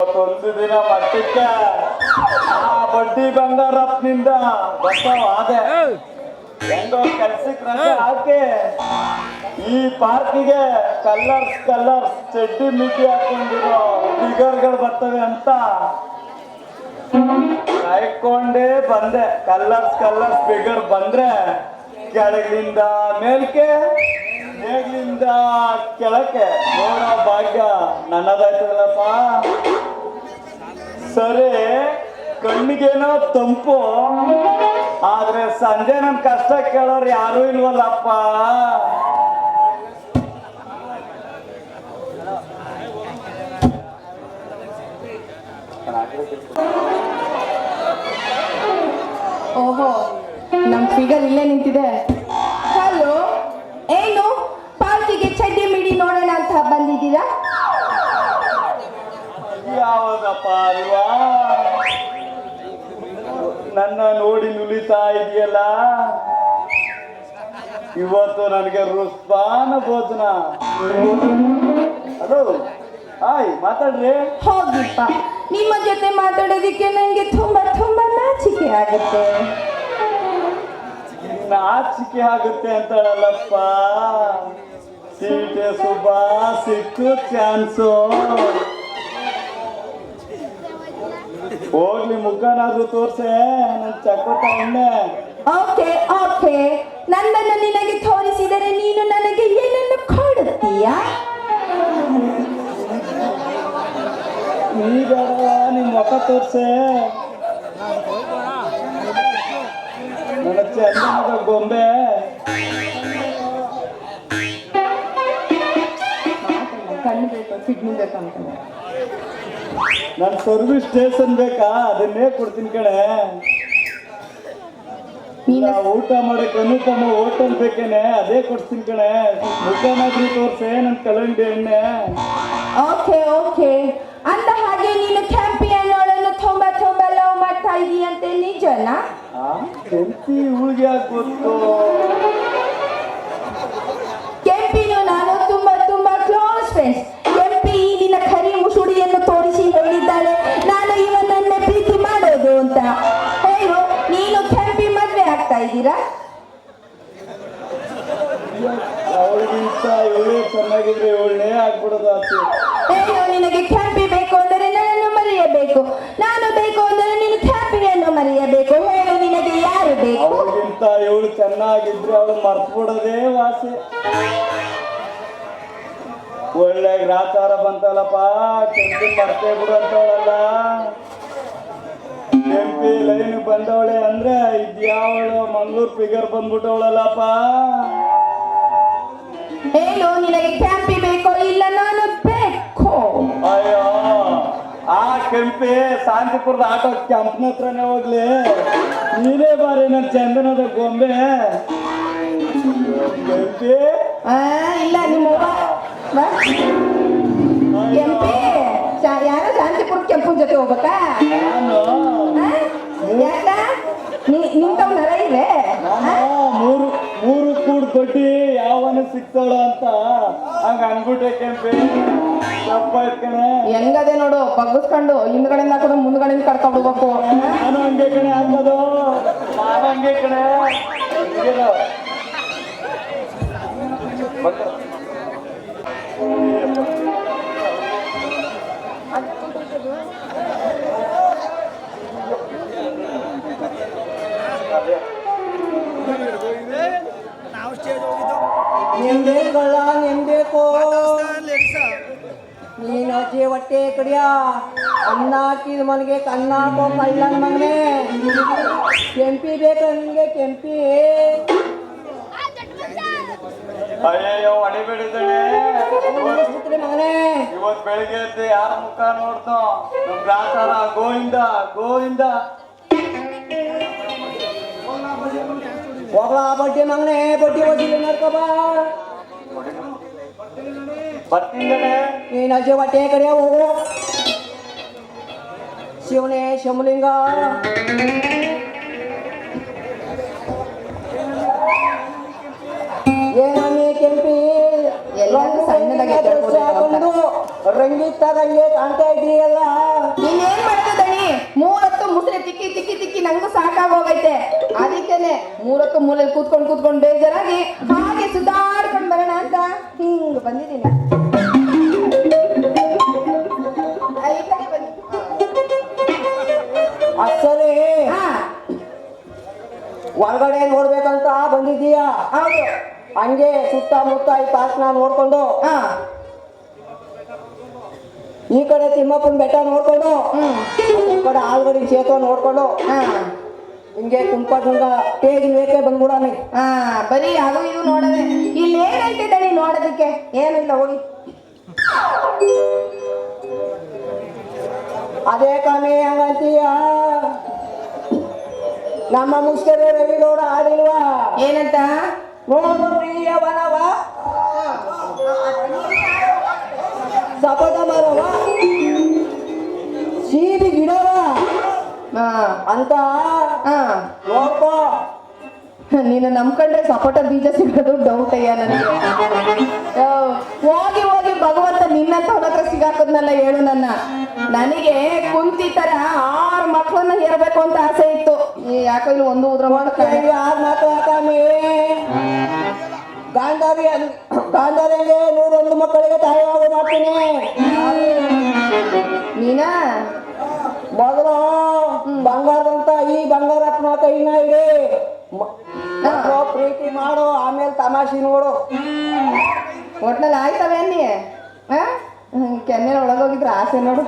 ಒಂದು ದಿನ ಮಟ್ಟಕ್ಕೆ ಆ ಬಡ್ಡಿ ಬಂಗಾರಪ್ಪನಿಂದ ಬಸವ ಆದೆ ಹೆಂಗೋ. ಕೆಲ್ಸಕ್ಕೆ ರಜೆ ಹಾಕಿ ಈ ಪಾರ್ಕಿಗೆ ಕಲರ್ಸ್ ಕಲರ್ಸ್ ಚಡ್ಡಿ ಮಿಡ್ಡಿ ಹಾಕೊಂಡಿರೋ ಫಿಗರ್ಗಳು ಬರ್ತವೆ ಅಂತ ಕಾಯ್ಕೊಂಡೇ ಬಂದೆ. ಕಲರ್ಸ್ ಕಲರ್ಸ್ ಫಿಗರ್ ಬಂದ್ರೆ ಕೆಳಗಿಂದ ಮೇಲ್ಕೆ ಮೇಲಿಂದ ಕೆಳಕ್ಕೆ. ನೋಡೋ ಭಾಗ್ಯ ನನ್ನದಾಯ್ತದಲ್ಲಪ್ಪ. ಸರಿ, ಕಣ್ಣಿಗೇನೋ ತಂಪು. ಆದ್ರೆ ಸಂಜೆ ನನ್ ಕಷ್ಟ ಕೇಳೋರು ಯಾರು ಇಲ್ವಲ್ಲಪ್ಪ. ಓಹೋ, ನಮ್ ಫಿಗರ್ ಇಲ್ಲೇ ನಿಂತಿದೆ. ಹಲೋ ಏನು? ಪಾರ್ಕಿಗೆ ಚಡ್ಡಿ ಮಿಡಿ ನೋಡೋಣ ಅಂತ ಬಂದಿದ್ದೀರಾ? ಯಾವದಪ್ಪ ಅಲ್ವಾ ನನ್ನ ನೋಡಿ ನುಲಿತಾ ಇದೆಯಲ್ಲ? ಇವತ್ತು ನನಗೆ ರುಸ್ಪಾನ ಭೋಜನ. ಅದು ಹಾಯ್ ಮಾತಾಡ್ರಿ. ಹೋಗಿಪ್ಪ ನಿಮ್ಮ ಜೊತೆ ಮಾತಾಡೋದಿಕ್ಕೆ ನನಗೆ ತುಂಬಾ ತುಂಬಾ ನಾಚಿಕೆ ಆಗುತ್ತೆ. ನಾಚಿಕೆ ಆಗುತ್ತೆ ಅಂತಾಳಲ್ಲಪ್ಪ. ಸೀಟೆ ಸುಬಾ ಸಿಕ್ಕು ಚಾನ್ಸು. ಹೋಗ್ಲಿ ಮುಖನಾದ್ರೂ ತೋರ್ಸೆ ನನ್ ಚಕೋತ ಉಂಡೆ ಓಕೆ ಓಕೆ. ನನ್ನನ್ನು ನಿನಗೆ ತೋರಿಸಿದರೆ ನೀನು ನನಗೆ ಏನನ್ನು ಕೊಡುತ್ತೀಯಾ? ಈಗ ನಿಮ್ ಮುಖ ತೋರ್ಸೆ. ನನ್ನ ಚಂದನದ ಗೊಂಬೆ. ಕಣ್ಣು ಬೇಕು ಕಿಡ್ನಿ ಬೇಕು ಅಂತಂದ್ರೆ ನನ್ ಸರ್ವಿಸ್ ಸ್ಟೇಷನ್ ಬೇಕಾ? ಅದನ್ನೇ ಕೊಡ್ತೀನಿ ಕಣೇ. ನೀನು ಊಟ ಮಾಡಕ್ ಅನುಪಮ ಹೋಟೆಲ್ ಬೇಕೇನೆ ಅದೇ ಕೊಡ್ತೀನಿ ಕಣೆ. ಮುಖನಾದ್ರೂ ತೋರ್ಸೆ ನನ್ ಕಲಂಡಿ ಎಣ್ಣೆ. Okay okay. ಅಂದ ಹಾಗೆ ನೀನು ಕ್ಯಾಂಪಿಯನ್ನೋಳನ್ನು ತುಂಬಾ ತುಂಬಾ ಲವ್ ಮಾಡ್ತಾ ಇದೀಯಂತೆ ನಿಜನಾ? ಕೆಂಪಿ ಹುಳ್ಗೆ ಯಾಕ್ ಇದ್ದೀರಾ? ಅವಳಿಗಿಂತ ಇವಳು ಚೆನ್ನಾಗಿದ್ರೆ ಇವಳನ್ನೇ ಆಗ್ಬಿಡೋದು ಆಸೆ ಹೇಳು ನಿನಗೆ ಖ್ಯಾಪಿ ಬೇಕು ಅಂದರೆ ನನ್ನನ್ನು ಮರೆಯಬೇಕು. ನಾನು ಬೇಕು ಅಂದರೆ ನೀನು ಖ್ಯಾಪಿಯನ್ನು ಮರೆಯಬೇಕು. ಹೇಳು ನಿನಗೆ ಯಾರು ಬೇಕು? ಅವಳಿಗಿಂತ ಇವಳು ಚೆನ್ನಾಗಿದ್ರೆ ಅವಳು ಮರ್ತ್ಬಿಡೋದೇ ವಾಸೆ. ಒಳ್ಳೆ ಗ್ರಾಚಾರ ಬಂತಲ್ಲಪ್ಪ ಕೆಂಪಿ ಮರ್ತೇ ಬಿಡು ಅಂತವಳಲ್ಲ ಕೆಂಪಿ ಲೈನ್ ಬಂದವಳೆ ಅಂದ್ರೆ ಇದ್ಯಾವಳು ಮಂಗ್ಳೂರ್ ಫಿಗರ್ ಬಂದ್ಬಿಟ್ಟವಳಲ್ಲಪ್ಪ? ಏನು ನಿನಗೆ ಕ್ಯಾಂಪಿ ಬೇಕೋ ಇಲ್ಲ ನಾನು ಬೇಕು? ಅಯ್ಯೋ ಆ ಕೆಂಪಿ ಶಾಂತಿಪುರದ ಆಟೋ ಕೆಂಪನ ಹತ್ರನೇ ಹೋಗ್ಲಿ. ನೀನೇ ಬಾರಿ ನನ್ನ ಚಂದನದ ಗೊಂಬೆ. ಕೆಂಪಿ? ಆ, ಇಲ್ಲ ನಿಮ್ಮ ಅವ್ವ. ಬಾ. ಕೆಂಪಿ? ಶಾ- ಯಾರೋ ಶಾಂತಿಪುರ ಕೆಂಪನ ಜೊತೆ ಹೋಗ್ಬೇಕಾ ನಾನು ಆ? ಯಾಕ ನೀ- ನಿಂತವ್ ನರ ಇವೆ ನಾನು ಮೂರು ಬಡ್ಡಿ ಯಾವನ ಸಿಕ್ತಾಳ ಅಂತ. ಹಂಗ ಅನ್ಬಿಟ್ಟೆ ಕೆಂಪಿ. ತಪ್ಪ ಕಣೆ. ಹೆಂಗದೆ ನೋಡು ಬಗ್ಗಿಸ್ಕೊಂಡು ಹಿಂದ್ಗಡೆಯಿಂದ ಹಾಕೋದು ಮುಂದ್ಗಡೆಯಿಂದ ಕಡ್ಕೊಂಡ್ಬಿಡ್ಬೇಕು ನಾನು ಹಂಗೆ ಕಣೆ ಹಾಕೋದು ನಾನು ಹಂಗೆ ಕಣೆ. ಹಿಂಗೇನು? ಕಡಿಯ. ಅನ್ನ ಹಾಕಿದ ಮನೆಗೆ ಕನ್ನ ಹಾಕೋ ಕಳ್ಳನ ಮಗನೇ. ಕೆಂಪಿ ಬೇಕು ನಿಮ್ಗೆ ಕೆಂಪಿ. ಅಯ್ಯಯ್ಯೋ ಹೊಡಿಬೇಡಿದಳೆ ಪುತ್ರಿ ಮಗನೇ. ಇವತ್ತು ಬೆಳಿಗ್ಗೆ ಎದ್ದು ಯಾರ ಮುಖ ನೋಡ್ತೋ? ನಮ್ ಗೋವಿಂದ ಗೋವಿಂದ. ಹೋಗ್ಲಾ ಬಡ್ಡಿ ಮಗನೇ ಬಡ್ಡಿ ಓದಿಲ್ಲ ನಡ್ಕೋ ಬಾ ಬರ್ತಿಂದಳೆ ನೀನು ಅಜ್ಜಿ ಹೊಟ್ಟೆ ಕಡಿಯ ಹೋಗು. ಶಿವನೇ ಶಮಲಿಂಗ ಏನಮ್ಮಿ ಕೆಂಪಿ? ಎಲ್ಲ ಸಣ್ಣದಾಗಿ ಹಾಕೊಂಡು ರಂಗಿತ್ತಾದಂಗೆ ಕಾಣ್ತಾ ಇದೀಯಲ್ಲ ಇನ್ನೇನ್ ಮಾಡೋದು ದಣಿ ಮೂಲತ್ತು ಮುಸ್ರೆ ತಿಕ್ಕಿ ತಿಕ್ಕಿ ತಿಕ್ಕಿ ನಂಗೂ ಸಾಕಾಗೋಗೈತೆ. ಅದಕ್ಕೇನೆ ಮೂರಕ್ಕ ಮೂಲೆಯಲ್ಲಿ ಕೂತ್ಕೊಂಡು ಕೂತ್ಕೊಂಡು ಬೇಜಾರಾಗಿ ಹಾಗೆ ಸುಧಾರ್ಕೊಂಡು ಬರೋಣ ಅಂತ ಹಿಂಗ್ ಬಂದಿದ್ದೀನಿ. ಹಾ, ಹೊರಗಡೆ ನೋಡ್ಬೇಕಂತ ಬಂದಿದ್ದೀಯಾ? ಹೌದು. ಹಂಗೆ ಸುತ್ತಮುತ್ತ ಈ ಪಾರ್ಕ್ನ ನೋಡ್ಕೊಂಡು? ಹಾ. ಈ ಕಡೆ ತಿಮ್ಮಪ್ಪನ ಬೆಟ್ಟ ನೋಡ್ಕೊಂಡು? ಈ ಕಡೆ ಆಲ್ಗಡಿ ಚೇತ ನೋಡ್ಕೊಂಡು? ಹಿಂಗೆ ತುಂಬ ಪೇಜ್ ಬೇಕೆ ಬಂದ್ಬಿಡೋಣ ಹಾ ಬರೀ ಅದು ಇದು ನೋಡದೆ. ಇಲ್ಲಿ ಏನೈತೆ ನೀ ನೋಡೋದಕ್ಕೆ? ಏನಿಲ್ಲ ಹೋಗಿ. ಅದೇ ಕಮ್ಮಿ ಹಂಗಂತೀಯ? ನಮ್ಮ ಮುಷ್ಕರ ರವಿಗೌಡ ಆಡಿಲ್ವಾ? ಏನಂತ? ನೋಡು ಸಪೋಟ ಮರವ ಅಂತ? ನೋಡ್ಕೋ ನೀನು ನಂಬ್ಕೊಂಡ್ರೆ ಸಪೋಟ ಬೀಜ ಸಿಗೋದು ಡೌಟ್ ಅಯ್ಯ ನನಗೆ. ಹೋಗಿ ಹೋಗಿ ಭಗವಂತ ನಿನ್ನ ಹತ್ರ ಸಿಗಾಕದ್ನಲ್ಲ ಹೇಳು ನನ್ನ. ನನಗೆ ಕುಂತಿ ತರ ಆರು ಮಕ್ಕಳನ್ನ ಹೇರ್ಬೇಕು ಅಂತ ಆಸೆ ಇತ್ತು. ಯಾಕೋ ಇಲ್ಲಿ ಒಂದು ಉದ್ರ ಆರು ಮಕ್ಕಳು ಮಾತಾಡ್ತಾನೆ ಗಾಂಧಾರಿ ಗಾಂಧಾರಿಗೆ ನೂರೊಂದು ಮಕ್ಕಳಿಗೆ ತಾಯಿ ಮಾಡ್ತೀನಿ. ನೀನಾ? ಮೊದಲು ಬಂಗಾರದಂತ ಈ ಬಂಗಾರಪ್ಪನ ಕೈನ ಇಡಿ ಮ- ಮೊದ್ಲು ಪ್ರೀತಿ ಮಾಡು ಆಮೇಲೆ ತಮಾಷೆ ನೋಡು. ಒಟ್ನಲ್ಲಿ ಆಯ್ತವೆ ಅನ್ನಿ. ಹಾ? ಕೆನ್ನೆ ಒಳಗೋಗಿದ್ರೆ ಆಸೆ ನೋಡು.